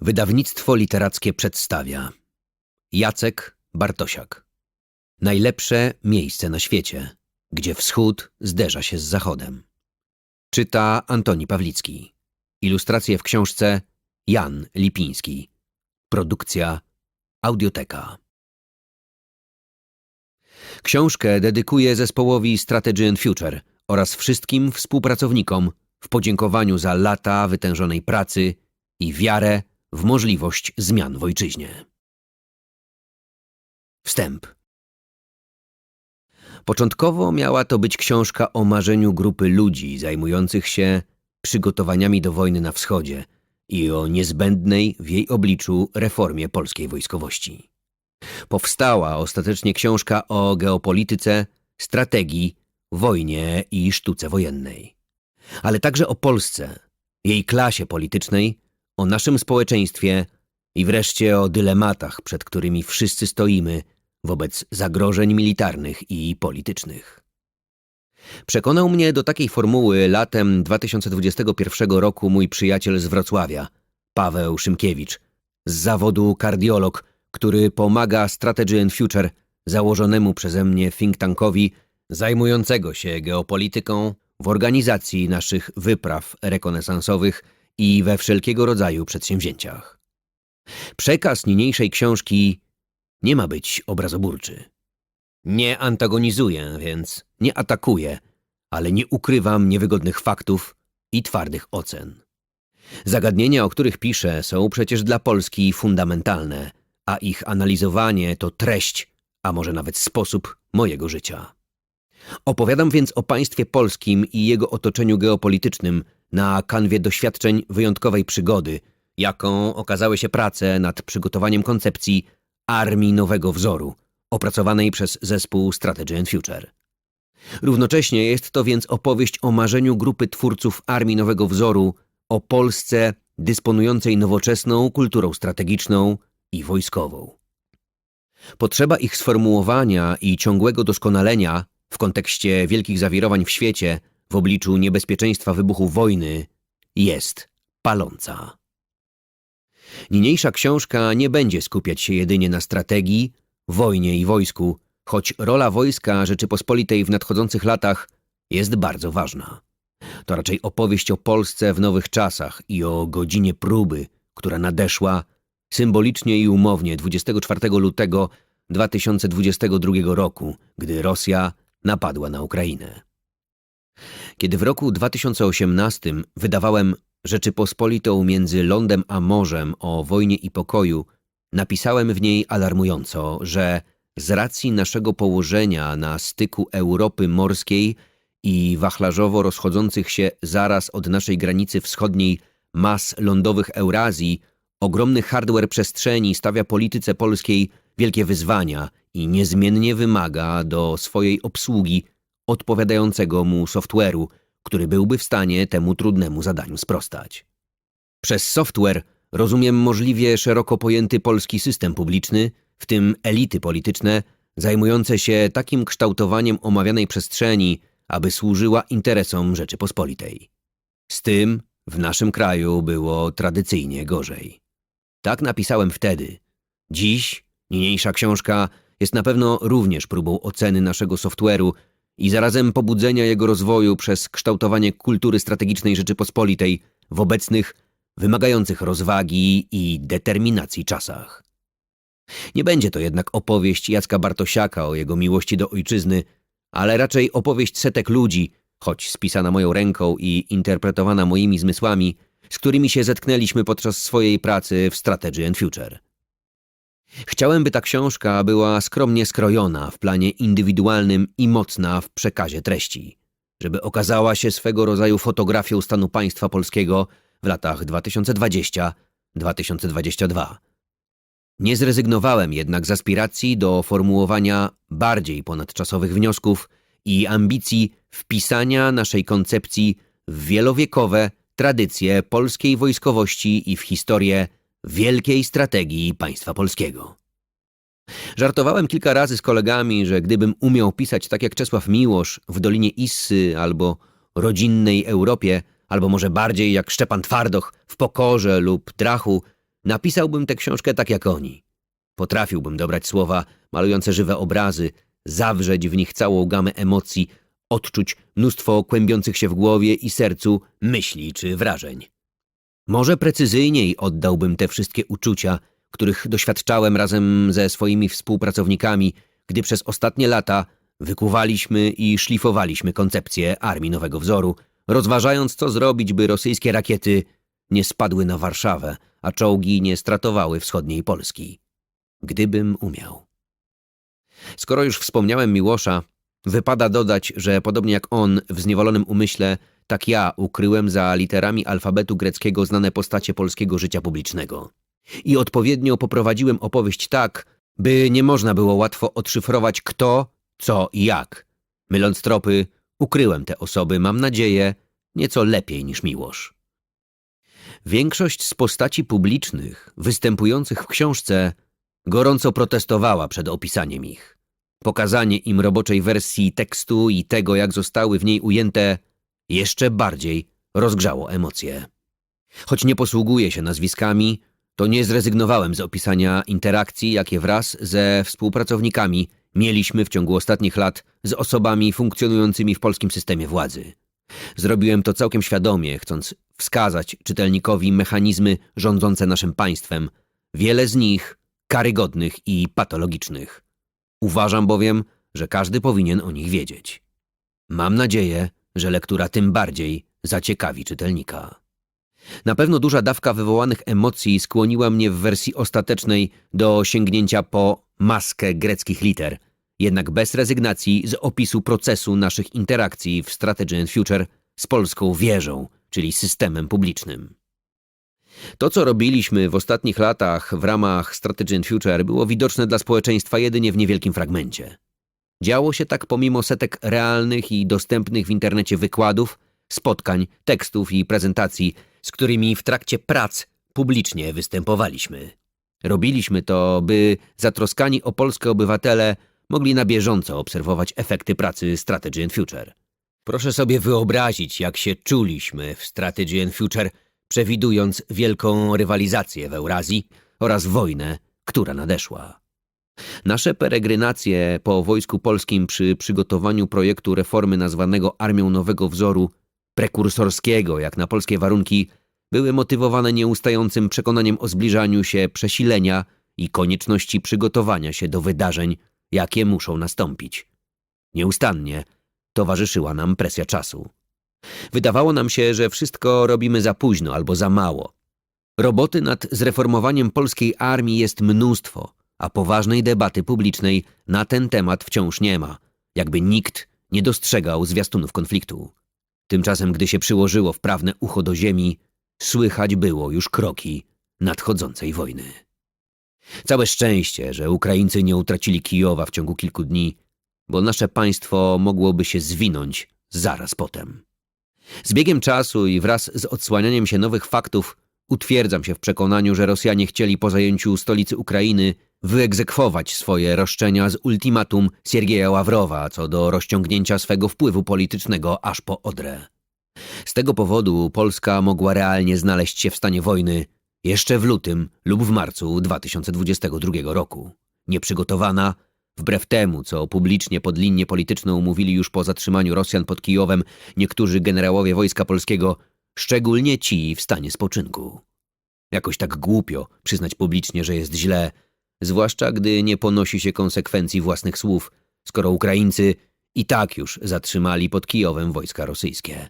Wydawnictwo literackie przedstawia Jacek Bartosiak Najlepsze miejsce na świecie, gdzie wschód zderza się z zachodem. Czyta Antoni Pawlicki. Ilustracje w książce Jan Lipiński. Produkcja Audioteka. Książkę dedykuję zespołowi Strategy and Future oraz wszystkim współpracownikom w podziękowaniu za lata wytężonej pracy i wiarę w możliwość zmian w ojczyźnie. Wstęp. Początkowo miała to być książka o marzeniu grupy ludzi zajmujących się przygotowaniami do wojny na wschodzie i o niezbędnej w jej obliczu reformie polskiej wojskowości. Powstała ostatecznie książka o geopolityce, strategii, wojnie i sztuce wojennej. Ale także o Polsce, jej klasie politycznej, o naszym społeczeństwie i wreszcie o dylematach, przed którymi wszyscy stoimy wobec zagrożeń militarnych i politycznych. Przekonał mnie do takiej formuły latem 2021 roku mój przyjaciel z Wrocławia, Paweł Szymkiewicz, z zawodu kardiolog, który pomaga Strategy and Future, założonemu przeze mnie think tankowi zajmującego się geopolityką w organizacji naszych wypraw rekonesansowych i we wszelkiego rodzaju przedsięwzięciach. Przekaz niniejszej książki nie ma być obrazoburczy. Nie antagonizuję, więc nie atakuję, ale nie ukrywam niewygodnych faktów i twardych ocen. Zagadnienia, o których piszę, są przecież dla Polski fundamentalne, a ich analizowanie to treść, a może nawet sposób mojego życia. Opowiadam więc o państwie polskim i jego otoczeniu geopolitycznym na kanwie doświadczeń wyjątkowej przygody, jaką okazały się prace nad przygotowaniem koncepcji Armii Nowego Wzoru, opracowanej przez zespół Strategy and Future. Równocześnie jest to więc opowieść o marzeniu grupy twórców Armii Nowego Wzoru o Polsce dysponującej nowoczesną kulturą strategiczną i wojskową. Potrzeba ich sformułowania i ciągłego doskonalenia w kontekście wielkich zawirowań w świecie w obliczu niebezpieczeństwa wybuchu wojny jest paląca. Niniejsza książka nie będzie skupiać się jedynie na strategii, wojnie i wojsku, choć rola wojska Rzeczypospolitej w nadchodzących latach jest bardzo ważna. To raczej opowieść o Polsce w nowych czasach i o godzinie próby, która nadeszła symbolicznie i umownie 24 lutego 2022 roku, gdy Rosja napadła na Ukrainę. Kiedy w roku 2018 wydawałem Rzeczypospolitą między lądem a morzem o wojnie i pokoju, napisałem w niej alarmująco, że z racji naszego położenia na styku Europy morskiej i wachlarzowo rozchodzących się zaraz od naszej granicy wschodniej mas lądowych Eurazji, ogromny hardware przestrzeni stawia polityce polskiej wielkie wyzwania i niezmiennie wymaga do swojej obsługi odpowiadającego mu software'u, który byłby w stanie temu trudnemu zadaniu sprostać. Przez software rozumiem możliwie szeroko pojęty polski system publiczny, w tym elity polityczne, zajmujące się takim kształtowaniem omawianej przestrzeni, aby służyła interesom Rzeczypospolitej. Z tym w naszym kraju było tradycyjnie gorzej. Tak napisałem wtedy. Dziś niniejsza książka jest na pewno również próbą oceny naszego software'u i zarazem pobudzenia jego rozwoju przez kształtowanie kultury strategicznej Rzeczypospolitej w obecnych, wymagających rozwagi i determinacji czasach. Nie będzie to jednak opowieść Jacka Bartosiaka o jego miłości do ojczyzny, ale raczej opowieść setek ludzi, choć spisana moją ręką i interpretowana moimi zmysłami, z którymi się zetknęliśmy podczas swojej pracy w Strategy and Future. Chciałem, by ta książka była skromnie skrojona w planie indywidualnym i mocna w przekazie treści, żeby okazała się swego rodzaju fotografią stanu państwa polskiego w latach 2020-2022. Nie zrezygnowałem jednak z aspiracji do formułowania bardziej ponadczasowych wniosków i ambicji wpisania naszej koncepcji w wielowiekowe tradycje polskiej wojskowości i w historię wielkiej strategii państwa polskiego. Żartowałem kilka razy z kolegami, że gdybym umiał pisać tak jak Czesław Miłosz w Dolinie Issy albo rodzinnej Europie, albo może bardziej jak Szczepan Twardoch w Pokorze lub Drachu, napisałbym tę książkę tak jak oni. Potrafiłbym dobrać słowa malujące żywe obrazy, zawrzeć w nich całą gamę emocji, odczuć mnóstwo kłębiących się w głowie i sercu myśli czy wrażeń. Może precyzyjniej oddałbym te wszystkie uczucia, których doświadczałem razem ze swoimi współpracownikami, gdy przez ostatnie lata wykuwaliśmy i szlifowaliśmy koncepcję Armii Nowego Wzoru, rozważając, co zrobić, by rosyjskie rakiety nie spadły na Warszawę, a czołgi nie stratowały wschodniej Polski. Gdybym umiał. Skoro już wspomniałem Miłosza, wypada dodać, że podobnie jak on w zniewolonym umyśle, tak ja ukryłem za literami alfabetu greckiego znane postacie polskiego życia publicznego. I odpowiednio poprowadziłem opowieść tak, by nie można było łatwo odszyfrować kto, co i jak. Myląc tropy, ukryłem te osoby, mam nadzieję, nieco lepiej niż Miłosz. Większość z postaci publicznych występujących w książce gorąco protestowała przed opisaniem ich. Pokazanie im roboczej wersji tekstu i tego, jak zostały w niej ujęte, jeszcze bardziej rozgrzało emocje. Choć nie posługuję się nazwiskami, to nie zrezygnowałem z opisania interakcji, jakie wraz ze współpracownikami mieliśmy w ciągu ostatnich lat z osobami funkcjonującymi w polskim systemie władzy. Zrobiłem to całkiem świadomie, chcąc wskazać czytelnikowi mechanizmy rządzące naszym państwem, wiele z nich karygodnych i patologicznych. Uważam bowiem, że każdy powinien o nich wiedzieć. Mam nadzieję, że lektura tym bardziej zaciekawi czytelnika. Na pewno duża dawka wywołanych emocji skłoniła mnie w wersji ostatecznej do sięgnięcia po maskę greckich liter, jednak bez rezygnacji z opisu procesu naszych interakcji w Strategy and Future z polską wieżą, czyli systemem publicznym. To, co robiliśmy w ostatnich latach w ramach Strategy and Future, było widoczne dla społeczeństwa jedynie w niewielkim fragmencie. Działo się tak pomimo setek realnych i dostępnych w internecie wykładów, spotkań, tekstów i prezentacji, z którymi w trakcie prac publicznie występowaliśmy. Robiliśmy to, by zatroskani o polskie obywatele mogli na bieżąco obserwować efekty pracy Strategy and Future. Proszę sobie wyobrazić, jak się czuliśmy w Strategy and Future, przewidując wielką rywalizację w Eurazji oraz wojnę, która nadeszła. Nasze peregrinacje po Wojsku Polskim przy przygotowaniu projektu reformy nazwanego Armią Nowego Wzoru, prekursorskiego jak na polskie warunki, były motywowane nieustającym przekonaniem o zbliżaniu się przesilenia i konieczności przygotowania się do wydarzeń, jakie muszą nastąpić. Nieustannie towarzyszyła nam presja czasu. Wydawało nam się, że wszystko robimy za późno albo za mało. Roboty nad zreformowaniem polskiej armii jest mnóstwo, a poważnej debaty publicznej na ten temat wciąż nie ma, jakby nikt nie dostrzegał zwiastunów konfliktu. Tymczasem, gdy się przyłożyło wprawne ucho do ziemi, słychać było już kroki nadchodzącej wojny. Całe szczęście, że Ukraińcy nie utracili Kijowa w ciągu kilku dni, bo nasze państwo mogłoby się zwinąć zaraz potem. Z biegiem czasu i wraz z odsłanianiem się nowych faktów utwierdzam się w przekonaniu, że Rosjanie chcieli po zajęciu stolicy Ukrainy wyegzekwować swoje roszczenia z ultimatum Siergieja Ławrowa co do rozciągnięcia swego wpływu politycznego aż po Odrę. Z tego powodu Polska mogła realnie znaleźć się w stanie wojny jeszcze w lutym lub w marcu 2022 roku. Nieprzygotowana, wbrew temu, co publicznie pod linię polityczną mówili już po zatrzymaniu Rosjan pod Kijowem niektórzy generałowie Wojska Polskiego, szczególnie ci w stanie spoczynku. Jakoś tak głupio przyznać publicznie, że jest źle, zwłaszcza gdy nie ponosi się konsekwencji własnych słów, skoro Ukraińcy i tak już zatrzymali pod Kijowem wojska rosyjskie.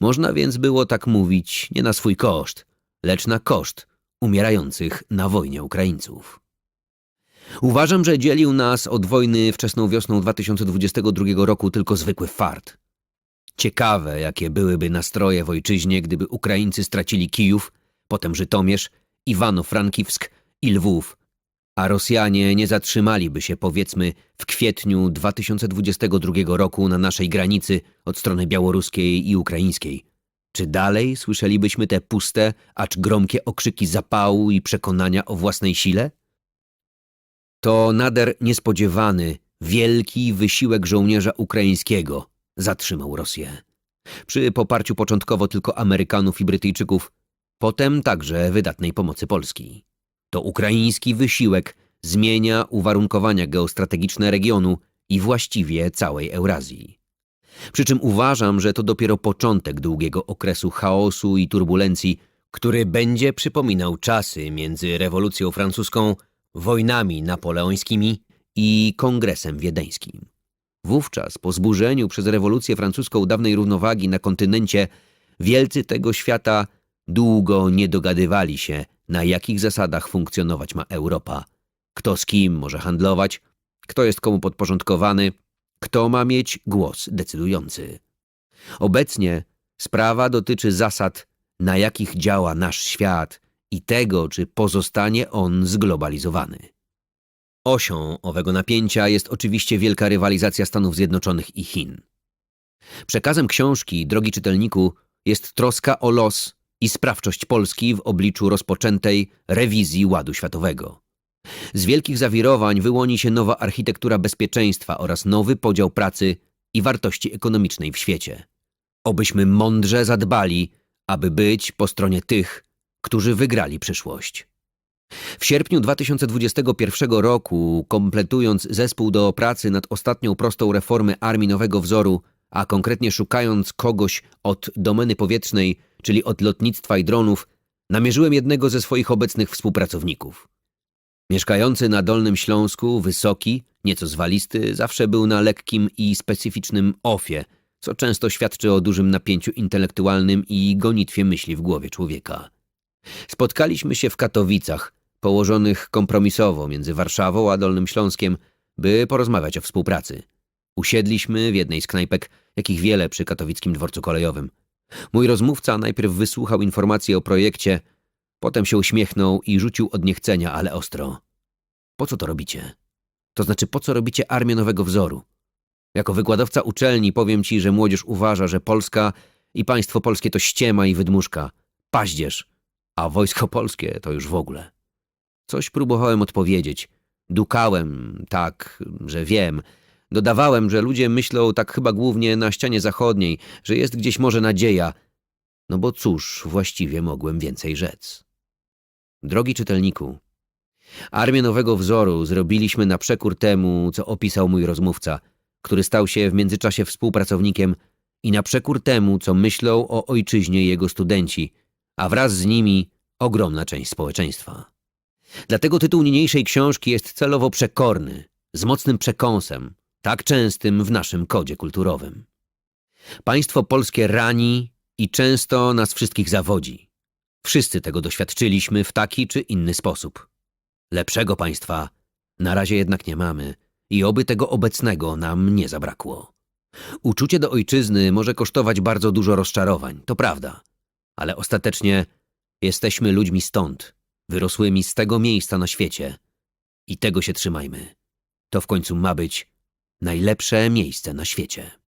Można więc było tak mówić nie na swój koszt, lecz na koszt umierających na wojnie Ukraińców. Uważam, że dzielił nas od wojny wczesną wiosną 2022 roku tylko zwykły fart. Ciekawe, jakie byłyby nastroje w ojczyźnie, gdyby Ukraińcy stracili Kijów, potem Żytomierz, Iwano-Frankiwsk i Lwów, a Rosjanie nie zatrzymaliby się, powiedzmy, w kwietniu 2022 roku na naszej granicy od strony białoruskiej i ukraińskiej. Czy dalej słyszelibyśmy te puste, acz gromkie okrzyki zapału i przekonania o własnej sile? To nader niespodziewany, wielki wysiłek żołnierza ukraińskiego zatrzymał Rosję. Przy poparciu początkowo tylko Amerykanów i Brytyjczyków potem także wydatnej pomocy Polski. To ukraiński wysiłek zmienia uwarunkowania geostrategiczne regionu i właściwie całej Eurazji. Przy czym uważam, że to dopiero początek długiego okresu chaosu i turbulencji, który będzie przypominał czasy między rewolucją francuską, wojnami napoleońskimi i kongresem wiedeńskim. Wówczas, po zburzeniu przez rewolucję francuską dawnej równowagi na kontynencie, wielcy tego świata długo nie dogadywali się, na jakich zasadach funkcjonować ma Europa. Kto z kim może handlować, kto jest komu podporządkowany, kto ma mieć głos decydujący. Obecnie sprawa dotyczy zasad, na jakich działa nasz świat i tego, czy pozostanie on zglobalizowany. Osią owego napięcia jest oczywiście wielka rywalizacja Stanów Zjednoczonych i Chin. Przekazem książki, drogi czytelniku, jest troska o los i sprawczość Polski w obliczu rozpoczętej rewizji Ładu Światowego. Z wielkich zawirowań wyłoni się nowa architektura bezpieczeństwa oraz nowy podział pracy i wartości ekonomicznej w świecie. Obyśmy mądrze zadbali, aby być po stronie tych, którzy wygrali przyszłość. W sierpniu 2021 roku, kompletując zespół do pracy nad ostatnią prostą reformy Armii Nowego Wzoru, a konkretnie szukając kogoś od domeny powietrznej, czyli od lotnictwa i dronów, namierzyłem jednego ze swoich obecnych współpracowników. Mieszkający na Dolnym Śląsku, wysoki, nieco zwalisty, zawsze był na lekkim i specyficznym ofie, co często świadczy o dużym napięciu intelektualnym i gonitwie myśli w głowie człowieka. Spotkaliśmy się w Katowicach, położonych kompromisowo między Warszawą a Dolnym Śląskiem, by porozmawiać o współpracy. Usiedliśmy w jednej z knajpek, jakich wiele przy katowickim dworcu kolejowym. Mój rozmówca najpierw wysłuchał informacji o projekcie, potem się uśmiechnął i rzucił od niechcenia, ale ostro. Po co to robicie? To znaczy, po co robicie armię nowego wzoru? Jako wykładowca uczelni powiem ci, że młodzież uważa, że Polska i państwo polskie to ściema i wydmuszka, paździerz, a wojsko polskie to już w ogóle. Coś próbowałem odpowiedzieć. Dukałem, tak, że wiem. Dodawałem, że ludzie myślą tak chyba głównie na ścianie zachodniej, że jest gdzieś może nadzieja. No bo cóż, właściwie mogłem więcej rzec. Drogi czytelniku, Armię Nowego Wzoru zrobiliśmy na przekór temu, co opisał mój rozmówca, który stał się w międzyczasie współpracownikiem i na przekór temu, co myślą o ojczyźnie jego studenci, a wraz z nimi ogromna część społeczeństwa. Dlatego tytuł niniejszej książki jest celowo przekorny, z mocnym przekąsem, tak częstym w naszym kodzie kulturowym. Państwo polskie rani i często nas wszystkich zawodzi. Wszyscy tego doświadczyliśmy w taki czy inny sposób. Lepszego państwa na razie jednak nie mamy i oby tego obecnego nam nie zabrakło. Uczucie do ojczyzny może kosztować bardzo dużo rozczarowań, to prawda, ale ostatecznie jesteśmy ludźmi stąd, wyrosłymi z tego miejsca na świecie. I tego się trzymajmy. To w końcu ma być najlepsze miejsce na świecie.